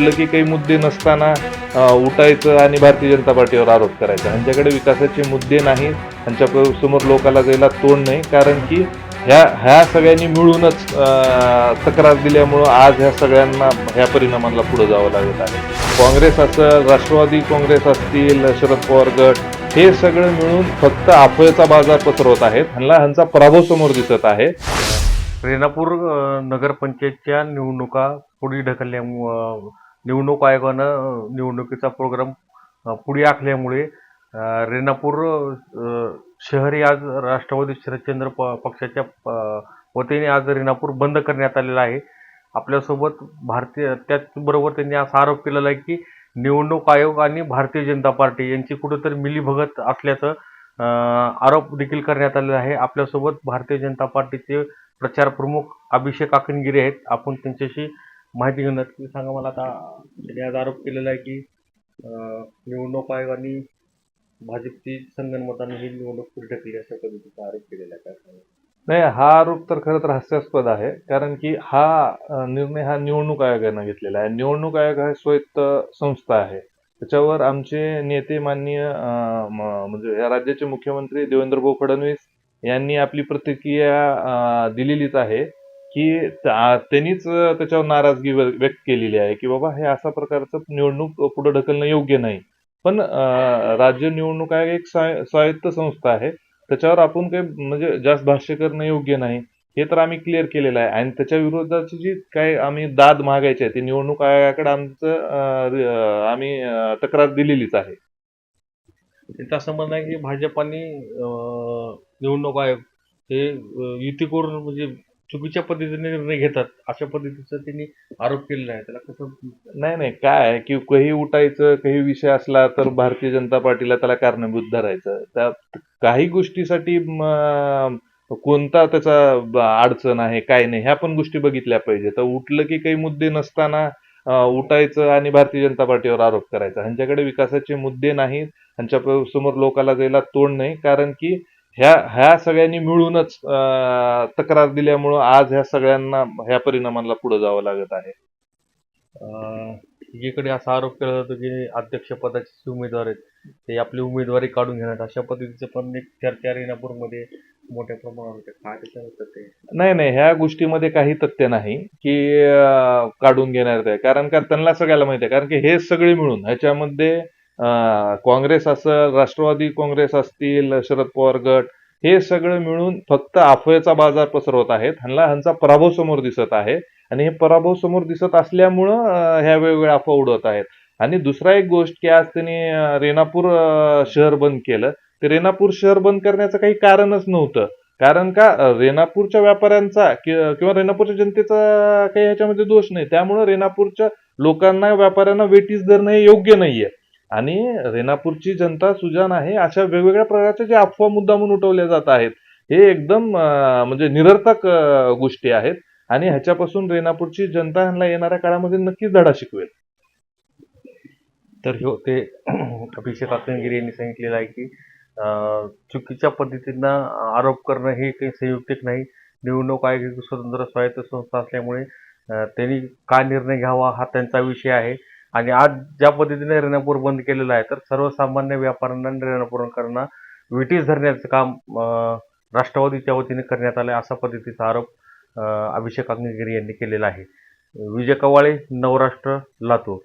म्हटलं की काही मुद्दे नसताना उठायचं आणि भारतीय जनता पार्टीवर आरोप करायचा. ह्यांच्याकडे विकासाचे मुद्दे नाही त्यांच्यासमोर लोकाला जायला तोंड नाही. कारण की ह्या ह्या सगळ्यांनी मिळूनच तक्रार दिल्यामुळं आज ह्या सगळ्यांना ह्या परिणामांना पुढे जावं लागत आहे. काँग्रेस असं राष्ट्रवादी काँग्रेस असतील शरद पवार गट हे सगळं मिळून फक्त अफवेचा बाजार पसरवत आहेत. ह्यांना ह्यांचा पराभव समोर दिसत आहे. रेणापूर नगरपंचायतच्या निवडणुका पुढे ढकलल्यामुळं निवडणूक आयोगानं निवडणुकीचा प्रोग्राम पुढे आखल्यामुळे रेणापूर शहर हे आज राष्ट्रवादी शरदचंद्र प पक्षाच्या वतीने आज रेणापूर बंद करण्यात आलेला आहे. आपल्यासोबत भारतीय त्याचबरोबर त्यांनी असा आरोप केलेला आहे की निवडणूक आयोग आणि भारतीय जनता पार्टी यांची कुठंतरी मिलीभगत असल्याचं आरोप देखील करण्यात आलेला आहे. आपल्यासोबत भारतीय जनता पार्टीचे प्रचार प्रमुख अभिषेक आकणगिरी आहेत. आपण त्यांच्याशी माहिती घेणार तुम्ही सांगा मला आता. त्यांनी आज आरोप केलेला आहे की निवडणूक आयोगाने भाजपची संगणमताने ही निवडणूक पुढे ढकलली अशा पद्धतीचा आरोप केलेला आहे. काय नाही हा आरोप तर खरं तर हास्यास्पद आहे. कारण की हा निर्णय हा निवडणूक आयोगानं घेतलेला आहे. निवडणूक आयोग हा स्वायत्त संस्था आहे. त्याच्यावर आमचे नेते माननीय म्हणजे या राज्याचे मुख्यमंत्री देवेंद्रभाऊ फडणवीस यांनी आपली प्रतिक्रिया दिलेलीच आहे. की त्यांनीच त्याच्यावर नाराजगी व्य- व्यक्त केलेली आहे की बाबा हे अशा प्रकारचं निवडणूक पुढे ढकलणं योग्य नाही. पण राज्य निवडणूक आयोग एक स्वायत्त संस्था आहे. त्याच्यावर आपण काही म्हणजे जास्त भाष्य करणं योग्य नाही. हे तर आम्ही क्लिअर केलेलं आहे. आणि त्याच्या विरोधाची जी काही आम्ही दाद मागायची आहे ती निवडणूक आयोगाकडे आमचं आम्ही तक्रार दिलेलीच आहे. त्यांचं असं म्हणणं आहे की भाजपाने निवडणूक आयोग हे युती करून म्हणजे चुकीच्या पद्धतीने निर्णय घेतात अशा पद्धतीचा त्यांनी आरोप केलेला आहे. त्याला कसं नाही नाही काय की काही उठायचं काही विषय असला तर भारतीय जनता पार्टीला त्याला कारणीभूत धरायचं. त्या काही गोष्टीसाठी कोणता त्याचा अडचण आहे काय नाही ह्या पण गोष्टी बघितल्या पाहिजे तर उठलं की काही मुद्दे नसताना उठायचं आणि भारतीय जनता पार्टीवर आरोप करायचा. ह्यांच्याकडे विकासाचे मुद्दे नाहीत ह्यांच्या समोर लोकाला जायला तोंड नाही कारण की ह्या ह्या सगळ्यांनी मिळूनच तक्रार दिल्यामुळं आज ह्या सगळ्यांना ह्या परिणामांना पुढे जावं लागत आहे. एकीकडे असा आरोप केला जातो की अध्यक्षपदाचे जे उमेदवार आहेत ते आपली उमेदवारी काढून घेणार अशा पद्धतीचं पण एक चर्चा रेणापूरमध्ये मोठ्या प्रमाणावर होते. काय ते? नाही नाही ह्या गोष्टीमध्ये काही तथ्य नाही की काढून घेणार आहे. कारण का त्यांना सगळ्याला माहिती आहे. कारण की हे सगळे मिळून ह्याच्यामध्ये काँग्रेस असेल राष्ट्रवादी काँग्रेस असतील शरद पवार गट हे सगळं मिळून फक्त अफवेचा बाजार पसरवत आहेत. ह्यांना ह्यांचा पराभव समोर दिसत आहे. आणि हे पराभव समोर दिसत असल्यामुळं ह्या वेगवेगळ्या अफवा उडवत आहेत. आणि दुसरा एक गोष्ट की आज त्यांनी रेणापूर शहर बंद केलं. ते रेणापूर शहर बंद करण्याचं काही कारणच नव्हतं. कारण का रेणापूरच्या व्यापाऱ्यांचा किंवा रेणापूरच्या जनतेचा काही ह्याच्यामध्ये दोष नाही. त्यामुळं रेणापूरच्या लोकांना व्यापाऱ्यांना वेटीस धरणं हे योग्य नाहीये. आणि रेणापूरची जनता सुजान आहे अशा वेगवेगळ्या प्रकारच्या ज्या अफवा मुद्दामून उठवल्या जात आहेत हे एकदम म्हणजे निरर्थक गोष्टी आहेत. आणि ह्याच्यापासून रेणापूरची जनता ह्यांना येणाऱ्या काळामध्ये नक्कीच धडा शिकवेल. तर हे ते अभिषेक आकनगिरी यांनी सांगितलेलं आहे की चुकीच्या पद्धतीनं आरोप करणं हे काही संयुक्तिक नाही. निवडणूक आयोग स्वतंत्र स्वायत्त संस्था असल्यामुळे त्यांनी काय निर्णय घ्यावा हा त्यांचा विषय आहे. आणि आज ज्या पद्धतीने रेणापूर बंद केलेलं आहे तर सर्वसामान्य व्यापाऱ्यांना आणि रेणापूरकरांना विटीस धरण्याचं काम राष्ट्रवादीच्या वतीने करण्यात आलं असा पद्धतीचा आरोप अभिषेक आग्नेगिरी यांनी केलेला आहे. विजय कवाळे नवराष्ट्र लातूर.